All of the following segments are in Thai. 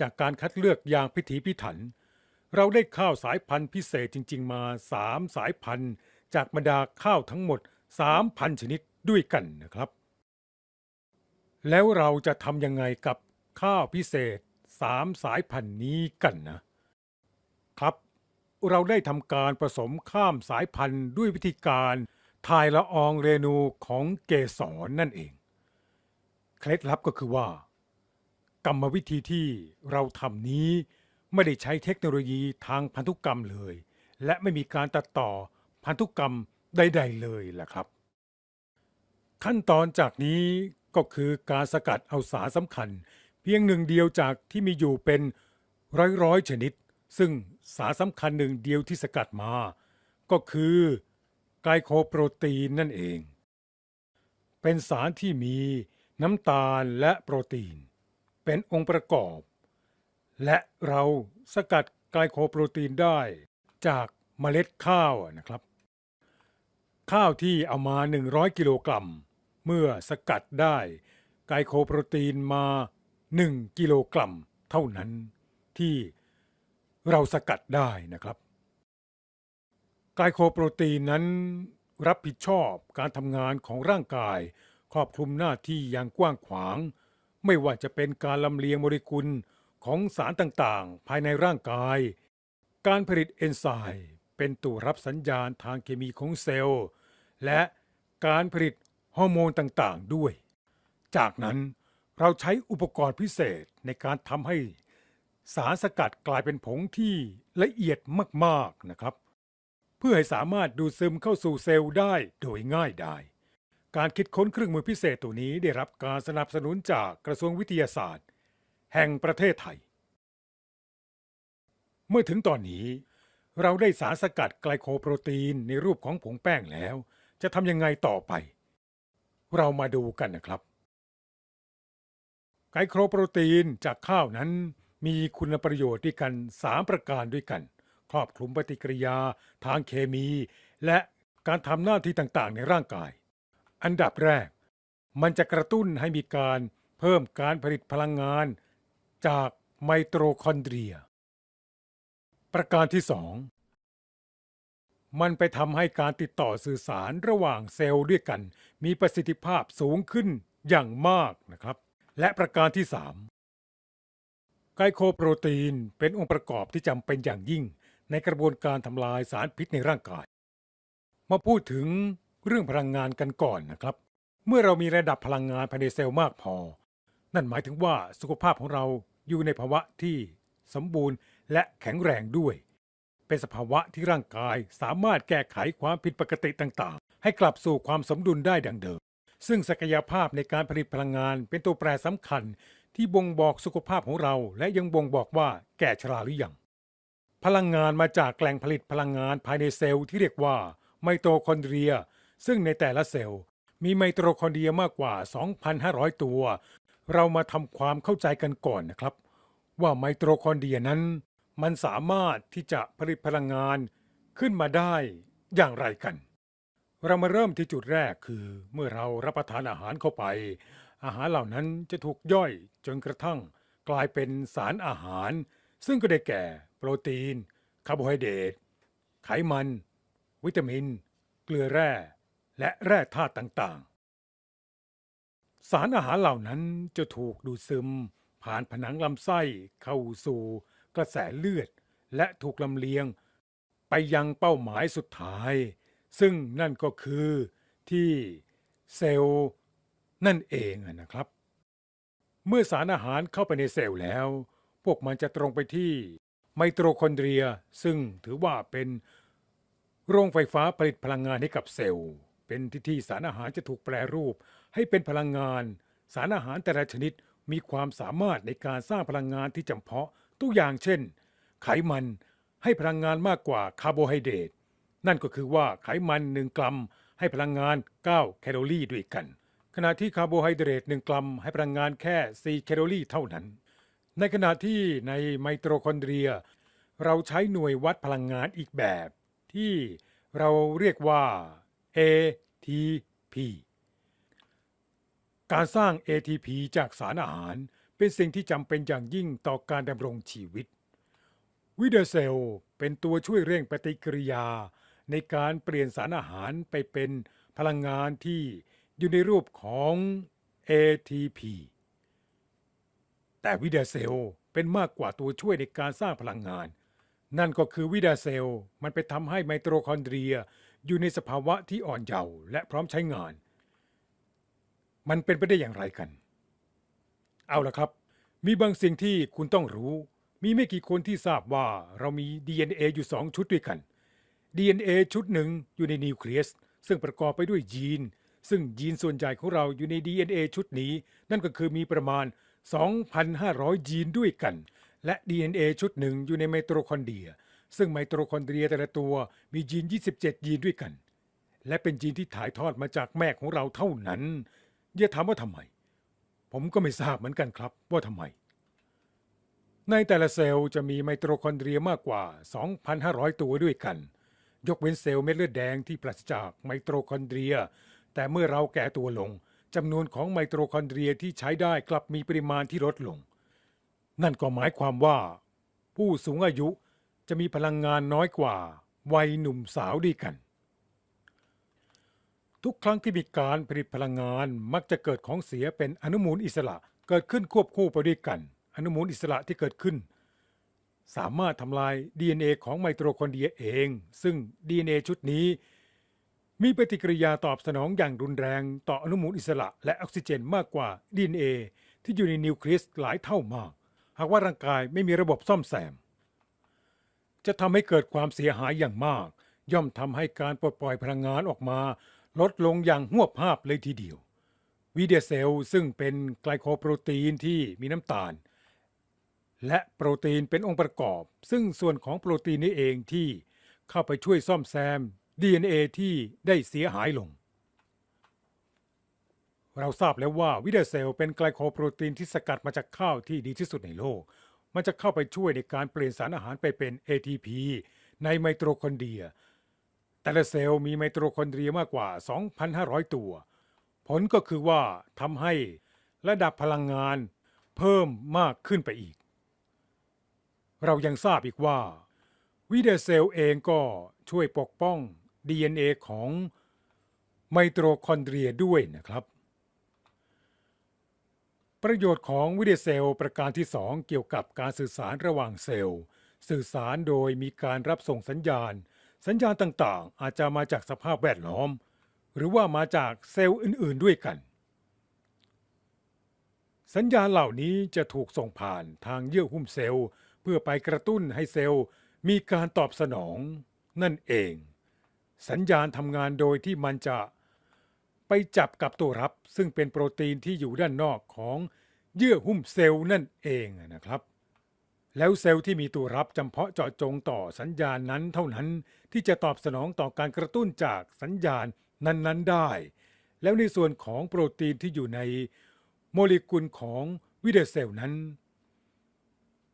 จากการคัดเลือกอย่างพิถีพิถัน เราได้ข้าวสายพันธุ์พิเศษจริง ๆ มาสามสายพันธุ์ จากบรรดาข้าวทั้งหมด 3,000 ชนิดด้วยกันนะครับ แล้วเราจะทำยังไงกับข้าวพิเศษสามสายพันธุ์นี้กันนะ ครับ เราได้ทำการผสมข้ามสายพันธุ์ด้วยวิธีการถ่ายละอองเรนูของเกสรนั่นเอง เคล็ดลับก็คือว่า กรรมวิธีที่เราทำนี้ไม่ได้ใช้เทคโนโลยีทางพันธุกรรมเลย และไม่มีการตัดต่อพันธุกรรมใดๆเลยแหละครับ ขั้นตอนจากนี้ก็คือการสกัดเอาสารสำคัญ เพียงหนึ่งเดียวจากที่มีอยู่เป็นร้อยร้อยๆชนิด ซึ่งสารสำคัญหนึ่งเดียวที่สกัดมา ก็คือไกลโคโปรตีนนั่นเอง เป็นสารที่มีน้ำตาลและโปรตีน เป็นองค์ประกอบ และเราสกัดไกลโคโปรตีนได้จากเมล็ดข้าวนะครับ ข้าวที่เอามา 100 กิโลกรัม เมื่อสกัดได้ไกลโคโปรตีนมา 1 กิโลกรัม เท่านั้นที่เราสกัดได้นะครับไกลโคโปรตีนนั้นรับผิดชอบการทำงานของร่างกาย ครอบคลุมหน้าที่อย่างกว้างขวาง ไม่ว่าจะเป็นการลำเลียงโมเลกุลของสารต่างๆ ภายในร่างกาย การผลิตเอนไซม์เป็นตัวรับสัญญาณทางเคมีของเซลล์ และการผลิตฮอร์โมนต่างๆ ด้วย จากนั้นเราใช้อุปกรณ์พิเศษในการทำให้สารสกัดกลายเป็นผงที่ละเอียดมากๆนะครับ เพื่อให้สามารถดูดซึมเข้าสู่เซลล์ได้โดยง่ายดาย การคิดค้นเครื่องมือพิเศษตัวนี้ได้รับการสนับสนุนจากกระทรวงวิทยาศาสตร์ แห่งประเทศไทย เมื่อถึงตอนนี้ เราได้สารสกัดไกลโคโปรตีนในรูปของผงแป้งแล้ว จะทำยังไงต่อไป เรามาดูกันนะครับ ไกลโคโปรตีนจากข้าวนั้น มีคุณประโยชน์ด้วยกัน 3 ประการด้วยกัน ครอบคลุมปฏิกิริยา ทางเคมี และการทำหน้าที่ต่างๆ ในร่างกาย อันดับแรก มันจะกระตุ้นให้มีการเพิ่มการผลิตพลังงาน จากไมโตคอนเดรีย ประการที่2มันไปทำให้การติดต่อสื่อสารระหว่างเซลล์ด้วยกัน มีประสิทธิภาพสูงขึ้นอย่างมากนะครับ และประการที่3ไกลโคโปรตีนเป็นองค์ประกอบที่จำเป็นอย่างยิ่ง ในกระบวนการทำลายสารพิษในร่างกาย มาพูดถึง เรื่องพลังงานกันก่อนนะครับ เมื่อเรามีระดับพลังงานภายในเซลล์มากพอ นั่นหมายถึงว่าสุขภาพของเราอยู่ในภาวะที่สมบูรณ์และแข็งแรงด้วย เป็นสภาวะที่ร่างกายสามารถแก้ไขความผิดปกติต่างๆ ให้กลับสู่ความสมดุลได้ดังเดิม ซึ่งศักยภาพในการผลิตพลังงานเป็นตัวแปรสำคัญที่บ่งบอกสุขภาพของเรา และยังบ่งบอกว่าแก่ชราหรือยัง พลังงานมาจากแหล่งผลิตพลังงานภายในเซลล์ที่เรียกว่าไมโตคอนเดรีย ซึ่งในแต่ละเซลล์มีไมโตคอนเดรียมากกว่า 2,500 ตัว เรามาทำความเข้าใจกันก่อนนะครับ ว่าไมโตคอนเดรียนั้น มันสามารถที่จะผลิตพลังงานขึ้นมาได้อย่างไรกัน เรามาเริ่มที่จุดแรกคือเมื่อเรารับประทานอาหารเข้าไป อาหารเหล่านั้นจะถูกย่อยจนกระทั่ง กลายเป็นสารอาหาร ซึ่งก็ได้แก่ โปรตีน คาร์โบไฮเดรตไขมัน วิตามิน เกลือแร่ และแร่ธาตุต่างๆ สารอาหารเหล่านั้นจะถูกดูดซึม ผ่านผนังลำไส้เข้าสู่กระแสเลือด และถูกลำเลียง ไปยังเป้าหมายสุดท้าย ซึ่งนั่นก็คือที่เซลล์นั่นเองนะครับ เมื่อสารอาหารเข้าไปในเซลล์แล้ว พวกมันจะตรงไปที่ไมโตคอนเดรีย ซึ่งถือว่าเป็นโรงไฟฟ้าผลิตพลังงานให้กับเซลล์ เป็นที่ที่สารอาหารจะถูกแปรรูป ให้เป็นพลังงาน สารอาหารแต่ละชนิดมีความสามารถในการสร้างพลังงานที่จำเพาะตัวอย่างเช่น ไขมันให้พลังงานมากกว่าคาร์โบไฮเดรตนั่นก็คือว่าไขมัน 1 กรัม ให้พลังงาน 9 แคลอรี่ด้วยกัน ขณะที่คาร์โบไฮเดรต1กรัม ให้พลังงานแค่ 4 แคลอรี่เท่านั้น ในขณะที่ในไมโตคอนเดรีย เราใช้หน่วยวัดพลังงานอีกแบบ ที่เราเรียกว่า ATP การสร้าง ATP จากสารอาหารเป็นสิ่งที่จำเป็นอย่างยิ่งต่อการดำรงชีวิต วิเดเซลเป็นตัวช่วยเร่งปฏิกิริยา ในการเปลี่ยนสารอาหารไปเป็นพลังงานที่อยู่ในรูปของ ATP แต่วิเดเซลเป็นมากกว่าตัวช่วยในการสร้างพลังงาน นั่นก็คือวิดาเซลมันไปทำให้ไมโตคอนเดรีย อยู่ในสภาวะที่อ่อนเยาว์และพร้อมใช้งาน มันเป็นไปได้อย่างไรกัน เอาละครับ มีบางสิ่งที่คุณต้องรู้ มีไม่กี่คนที่ทราบว่าเรามี DNA อยู่สองชุดด้วยกัน DNA ชุดหนึ่งอยู่ในนิวเคลียส ซึ่งประกอบไปด้วยยีน ซึ่งยีนส่วนใหญ่ของเราอยู่ใน DNA ชุดนี้ นั่นก็คือมีประมาณ 2,500 ยีนด้วยกัน และ DNA ชุดหนึ่งอยู่ในไมโตคอนเดรีย ซึ่งไมโตคอนเดรียแต่ละตัวมียีน 27 ยีนด้วยกัน และเป็นยีนที่ถ่ายทอดมาจากแม่ของเราเท่านั้นอย่าถามว่าทำไม ผมก็ไม่ทราบเหมือนกันครับว่าทำไม ในแต่ละเซลล์จะมีไมโตคอนเดรียมากกว่า 2,500 ตัวด้วยกัน ยกเว้นเซลล์เม็ดเลือดแดงที่ปราศจากไมโตคอนเดรีย แต่เมื่อเราแก่ตัวลงจำนวนของไมโตคอนเดรียที่ใช้ได้กลับมีปริมาณที่ลดลง นั่นก็หมายความว่า ผู้สูงอายุ จะมีพลังงานน้อยกว่าวัยหนุ่มสาวดีกัน ทุกครั้งที่มีการผลิตพลังงานมักจะเกิดของเสียเป็นอนุมูลอิสระเกิดขึ้นควบคู่ไปด้วยกัน อนุมูลอิสระที่เกิดขึ้น สามารถทำลาย DNA ของไมโตคอนเดรียเอง ซึ่ง DNA ชุดนี้ มีปฏิกิริยาตอบสนองอย่างรุนแรงต่ออนุมูลอิสระ และออกซิเจนมากกว่า DNA ที่อยู่ในนิวเคลียสหลายเท่ามาก หากว่าร่างกายไม่มีระบบซ่อมแซม จะทำให้เกิดความเสียหายอย่างมาก ย่อมทำให้การปลดปล่อยพลังงานออกมา ลดลงอย่างหวบภาพเลยทีเดียววีเดีเซลซึ่งเป็นไกลโคโปรตีนที่มีน้ำตาล และโปรตีนเป็นองค์ประกอบ ซึ่งส่วนของโปรตีนนี้เองที่เข้าไปช่วยซ่อมแซม DNA ที่ได้เสียหายลง เราทราบแล้วว่าวิเดเซลเป็นไกลโคโปรตีนที่สกัดมาจากข้าวที่ดีที่สุดในโลก มันจะเข้าไปช่วยในการเปลี่ยนสารอาหารไปเป็น ATP ในไมโตคอนเดรีย แต่ละเซลล์มีไมโตคอนเดรียมากกว่า 2,500 ตัว ผลก็คือว่าทำให้ระดับพลังงานเพิ่มมากขึ้นไปอีก เรายังทราบอีกว่าวิเดเซลเองก็ช่วยปกป้อง DNA ของไมโตคอนเดรียด้วยนะครับ ประโยชน์ของวิดอร์เซลประการที่ 2 เกี่ยวกับการสื่อสารระหว่างเซลล์ สื่อสารโดยมีการรับส่งสัญญาณ สัญญาณต่างๆ อาจจะมาจากสภาพแวดล้อม หรือว่ามาจากเซลล์อื่น ๆ ด้วยกัน สัญญาณเหล่านี้จะถูกส่งผ่านทางเยื่อหุ้มเซลล์ เพื่อไปกระตุ้นให้เซลล์ มีการตอบสนอง นั่นเอง สัญญาณทำงานโดยที่มันจะ ไปจับกับตัวรับ ซึ่งเป็นโปรตีนที่อยู่ด้านนอกของเยื่อหุ้มเซลล์นั่นเองนะครับ แล้วเซลล์ที่มีตัวรับจำเพาะเจาะจงต่อสัญญาณนั้นเท่านั้นที่จะตอบสนองต่อการกระตุ้นจากสัญญาณนั้นๆได้ แล้วในส่วนของโปรตีนที่อยู่ในโมเลกุลของวิเดอร์เซลล์นั้น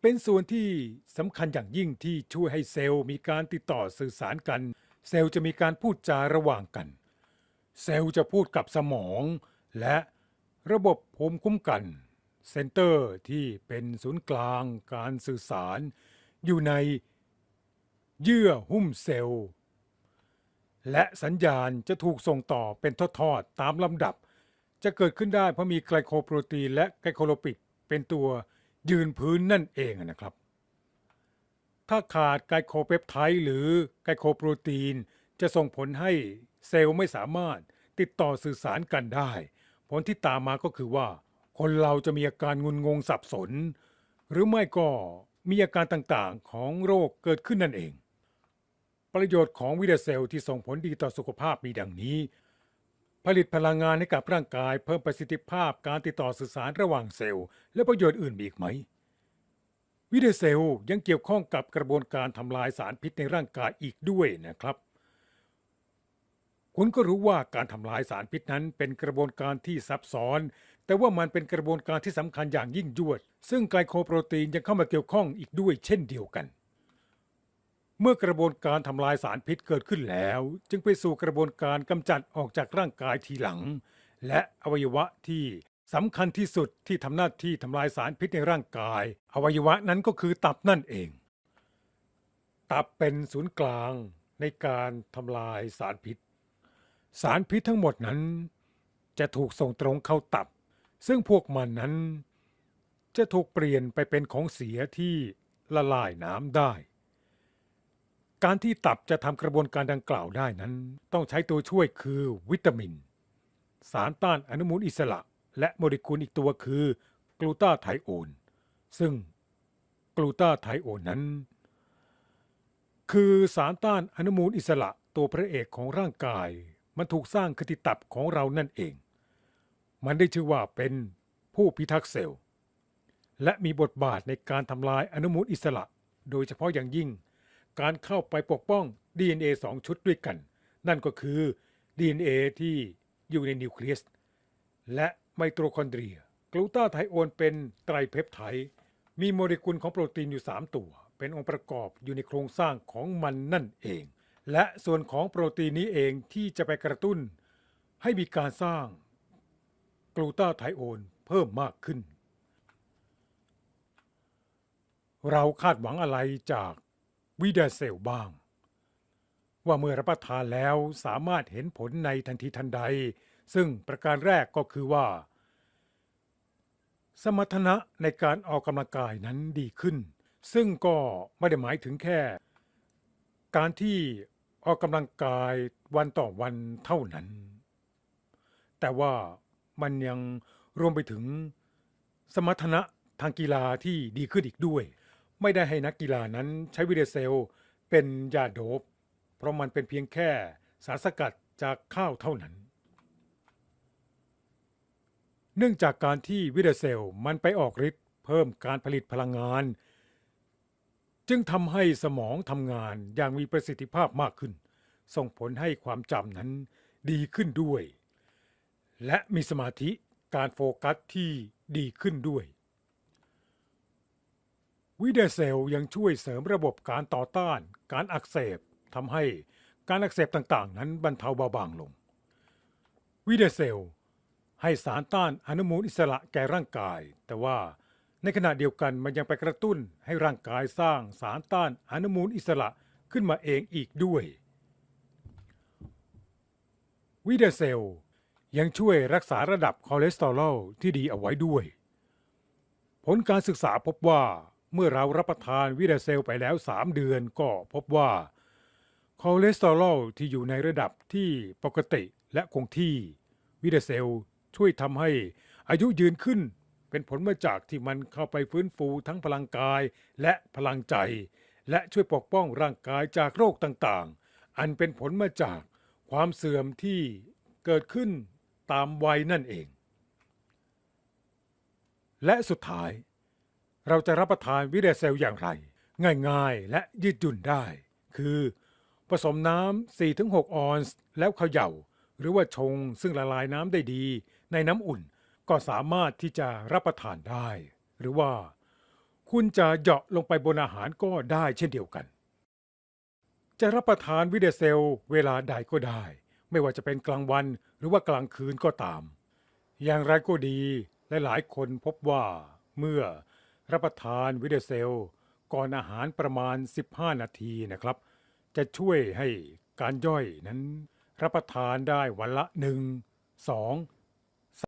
เป็นส่วนที่สำคัญอย่างยิ่งที่ช่วยให้เซลล์มีการติดต่อสื่อสารกัน เซลล์จะมีการพูดจาระหว่างกัน เซลล์จะพูดกับสมอง และระบบภูมิคุ้มกัน เซนเตอร์ที่เป็นศูนย์กลางการสื่อสาร อยู่ในเยื่อหุ้มเซลล์ และสัญญาณจะถูกส่งต่อเป็นทอดๆตามลำดับ จะเกิดขึ้นได้เพราะมีไกลโคโปรตีนและไกลโคโลปิดเป็นตัวยืนพื้นนั่นเองนะครับ ถ้าขาดไกลโคเปปไทด์หรือไกลโคโปรตีนจะส่งผลให้ เซลล์ไม่สามารถติดต่อสื่อสารกันได้ ผลที่ตามมาก็คือว่า คนเราจะมีอาการงุนงงสับสน หรือไม่ก็มีอาการต่างๆของโรคเกิดขึ้นนั่นเอง ประโยชน์ของวิเดอร์เซลล์ที่ส่งผลดีต่อสุขภาพมีดังนี้ ผลิตพลังงานให้กับร่างกายเพิ่มประสิทธิภาพการติดต่อสื่อสารระหว่างเซลล์ และประโยชน์อื่นมีอีกไหมวิเดอร์เซลล์ยังเกี่ยวข้องกับกระบวนการทำลายสารพิษในร่างกายอีกด้วยนะครับ คุณก็รู้ว่าการทำลายสารพิษนั้นเป็นกระบวนการที่ซับซ้อน แต่ว่ามันเป็นกระบวนการที่สำคัญอย่างยิ่งยวด ซึ่งไกลโคโปรตีนยังเข้ามาเกี่ยวข้องอีกด้วยเช่นเดียวกัน เมื่อกระบวนการทำลายสารพิษเกิดขึ้นแล้ว จึงไปสู่กระบวนการกำจัดออกจากร่างกายทีหลัง และอวัยวะที่สำคัญที่สุดที่ทำหน้าที่ทำลายสารพิษในร่างกาย อวัยวะนั้นก็คือตับนั่นเอง ตับเป็นศูนย์กลางในการทำลายสารพิษ สารพิษทั้งหมดนั้น จะถูกส่งตรงเข้าตับ ซึ่งพวกมันนั้น จะถูกเปลี่ยนไปเป็นของเสียที่ละลายน้ำได้ การที่ตับจะทำกระบวนการดังกล่าวได้นั้น ต้องใช้ตัวช่วยคือวิตามิน สารต้านอนุมูลอิสระ และโมเลกุลอีกตัวคือกลูตาไทโอน ซึ่งกลูตาไทโอนนั้น คือสารต้านอนุมูลอิสระตัวพระเอกของร่างกาย มันถูกสร้างขึ้นที่ตับของเรานั่นเอง มันได้ชื่อว่าเป็นผู้พิทักษ์เซลล์ และมีบทบาทในการทำลายอนุมูลอิสระ โดยเฉพาะอย่างยิ่ง การเข้าไปปกป้อง DNA สองชุดด้วยกัน นั่นก็คือ DNA ที่อยู่ในนิวเคลียส และไมโตคอนเดรีย กลูตาไทโอนเป็นไตรเพปไทด์มีโมเลกุลของโปรตีนอยู่ 3 ตัว เป็นองค์ประกอบอยู่ในโครงสร้างของมันนั่นเอง และส่วนของโปรตีนนี้เองที่จะไปกระตุ้น ให้มีการสร้างกลูตาไทโอนเพิ่มมากขึ้น เราคาดหวังอะไรจากวิดาเซลบ้าง ว่าเมื่อรับประทานแล้วสามารถเห็นผลในทันทีทันใด ซึ่งประการแรกก็คือว่า สมรรถนะในการออกกำลังกายนั้นดีขึ้น ซึ่งก็ไม่ได้หมายถึงแค่ การที่ ออกกำลังกายวันต่อวันเท่านั้น แต่ว่ามันยังรวมไปถึงสมรรถนะทางกีฬาที่ดีขึ้นอีกด้วย ไม่ได้ให้นักกีฬานั้นใช้วิเดเซล เป็นยาโดบ เพราะมันเป็นเพียงแค่สารสกัดจากข้าวเท่านั้น เนื่องจากการที่วิเดเซลมันไปออกฤทธิ์เพิ่มการผลิตพลังงาน จึงทำให้สมองทำงานอย่างมีประสิทธิภาพมากขึ้น ส่งผลให้ความจำนั้นดีขึ้นด้วย และมีสมาธิการโฟกัสที่ดีขึ้นด้วย วิเดเซลยังช่วยเสริมระบบการต่อต้านการอักเสบทำให้การอักเสบต่างๆ นั้นบรรเทาเบาบางลง วิเดเซลให้สารต้านอนุมูลอิสระแก่ร่างกาย แต่ว่า ในขณะเดียวกันมันยังไปกระตุ้นให้ร่างกายสร้างสารต้านอนุมูลอิสระขึ้นมาเองอีกด้วยวิเดเซลยังช่วยรักษาระดับคอเลสเตอรอลที่ดีเอาไว้ด้วย ผลการศึกษาพบว่าเมื่อเรารับประทานวิเดเซลไปแล้ว 3 เดือนก็พบว่าคอเลสเตอรอลที่อยู่ในระดับที่ปกติและคงที่วิเดเซลช่วยทำให้อายุยืนขึ้น เป็นผลมาจากที่มันเข้าไปฟื้นฟูทั้งพลังกายและพลังใจ และช่วยปกป้องร่างกายจากโรคต่างๆ อันเป็นผลมาจากความเสื่อมที่เกิดขึ้นตามวัยนั่นเอง และสุดท้าย เราจะรับประทานวิเดเซลอย่างไร ง่ายๆและยืดหยุ่นได้ คือผสมน้ำ4-6 ออนซ์แล้วเขย่า หรือว่าชงซึ่งละลายน้ำได้ดี ในน้ำอุ่น ก็สามารถที่จะรับประทานได้ หรือว่าคุณจะเหยาะลงไปบนอาหารก็ได้เช่นเดียวกัน จะรับประทานวิเดเซลเวลาใดก็ได้ ไม่ว่าจะเป็นกลางวันหรือว่ากลางคืนก็ตาม อย่างไรก็ดีและหลายๆคนพบว่าเมื่อรับประทานวิเดเซล ก่อนอาหารประมาณ 15 นาทีนะครับ จะช่วยให้การย่อยนั้นรับประทานได้วันละ 1 2